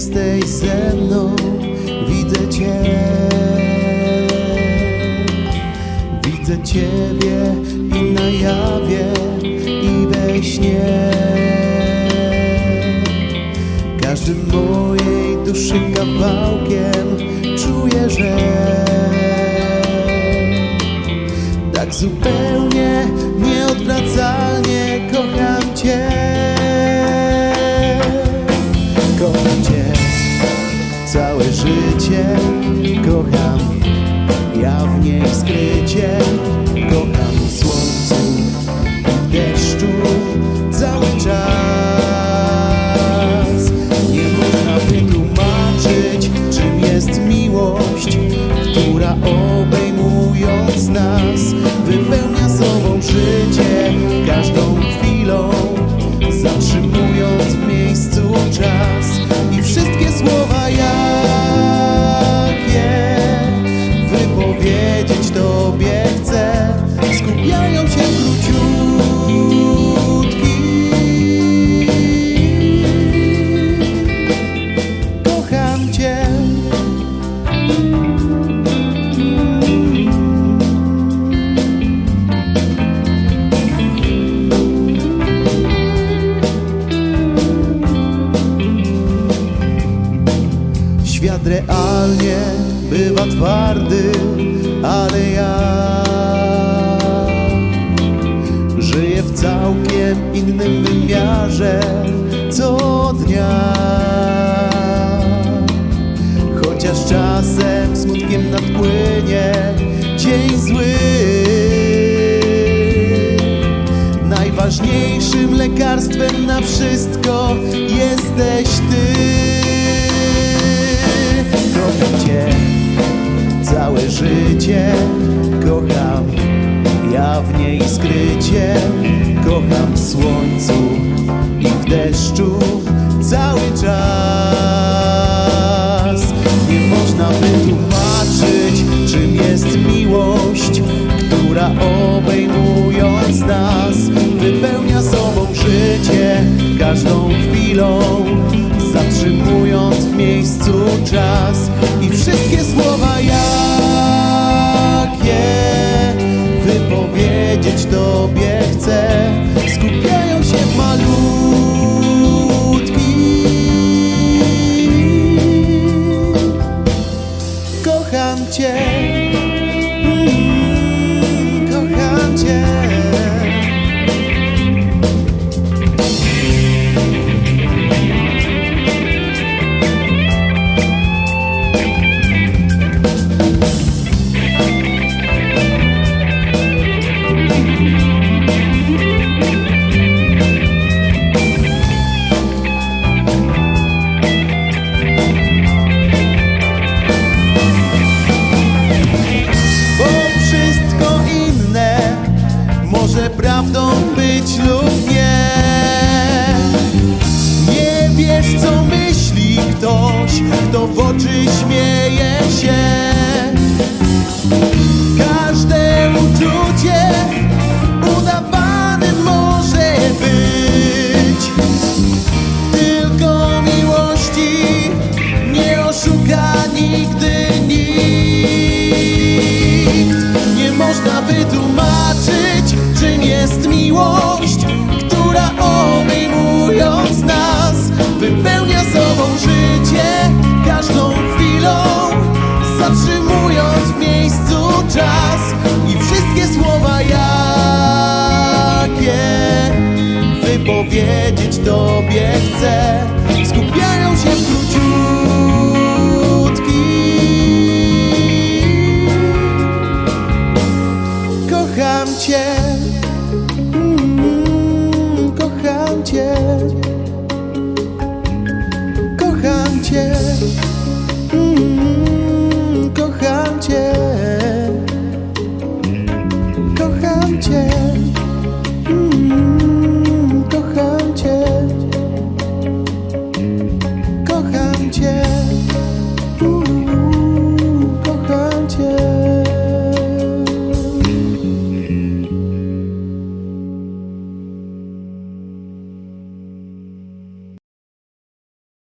ze mną, widzę Cię. Widzę Ciebie i na jawie, i we śnie. Każdym mojej duszy kawałkiem czuję, że tak zupełnie całe życie, kocham. Ja w niej skrycie, Świat realnie bywa twardy, ale ja żyję w całkiem innym wymiarze co dnia. Chociaż czasem smutkiem nadpłynie dzień zły. Najważniejszym lekarstwem na wszystko jesteś Ty. Kocham w słońcu i w deszczu cały czas. Nie można wytłumaczyć, czym jest miłość, która obejmując nas wypełnia sobą życie każdą chwilą, zatrzymując w miejscu czas i wszystkie słowa prawdą być lub nie. Nie wiesz, co myśli ktoś, kto w oczy śmieje się. Jakie wypowiedzieć Tobie chcę